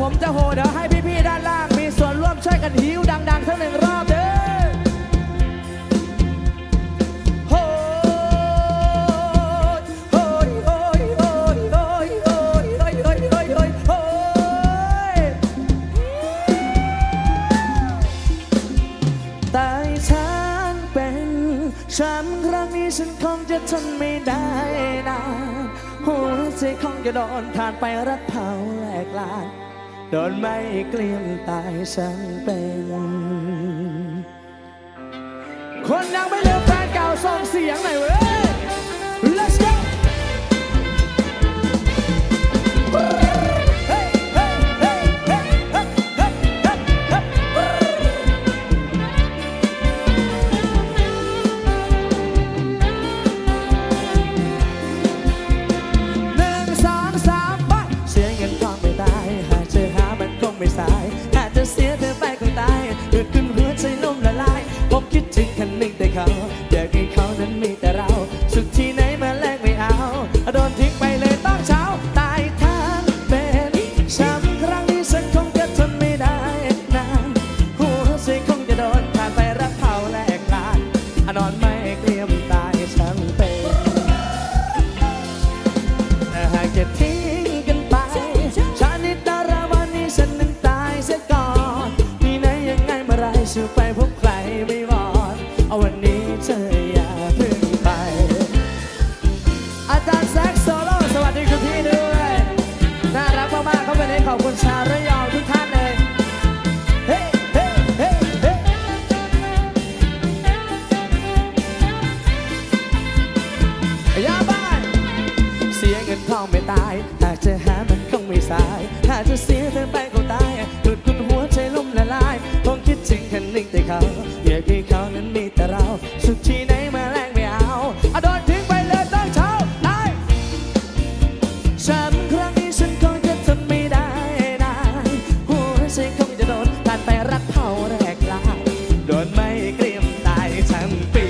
ผมจะโหเดี๋ยวให้พี่ๆด้านล่าง มีส่วนร่วมช่วยกันหิวดังๆทั้งหนึ่งรอบเด้อช้ำครั้งนี้ฉันคงจะทนไม่ได้นานหัวใจคงจะโดนทานไปรักเผาแหลกลาน โดนไม่เกลี้ยงตายฉันเป็น คนยังไม่ลืมแฟนเก่าส่งเสียงหน่อยเว้ย ขึ้นหัวใจล้มละลายผมคิดถึงคันหนึ่ง เมื่อไปพบใครไม่บอดเอาวันนี้เธออย่าเพิ่งไป อาจารย์แซกโซโล่สวัสดีคุณพี่ด้วย น่ารักมากๆครับวันนี้ขอบคุณชาวระยองทุกท่านเลยเฮ้เฮ้เฮ้เฮ้ยาบ้านเสียเงินทองไม่ตายหากจะหามันคงไม่สายหากจะเสียเธอไป คันหนึ่งแต่เขาอยากให้เขานั้นมีแต่เรา สุดที่ไหนมาแลกไม่เอาอะโดนทิ้งไปเลยต้องเช้าตายฉันครั้งนี้ฉันคงจะทนไม่ได้นานหัวใจคงจะโดนผ่านไปรักเผาแรกลาโดนไม่เกรียมตายทั้งปี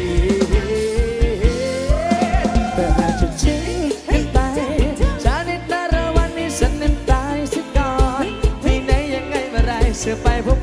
แต่หาจะทิ้งกันไปชาตินาเราวันนี้ฉันนั้นตายเสียก่อนที่ไหนยังไงเมื่อไรเสือไปพบ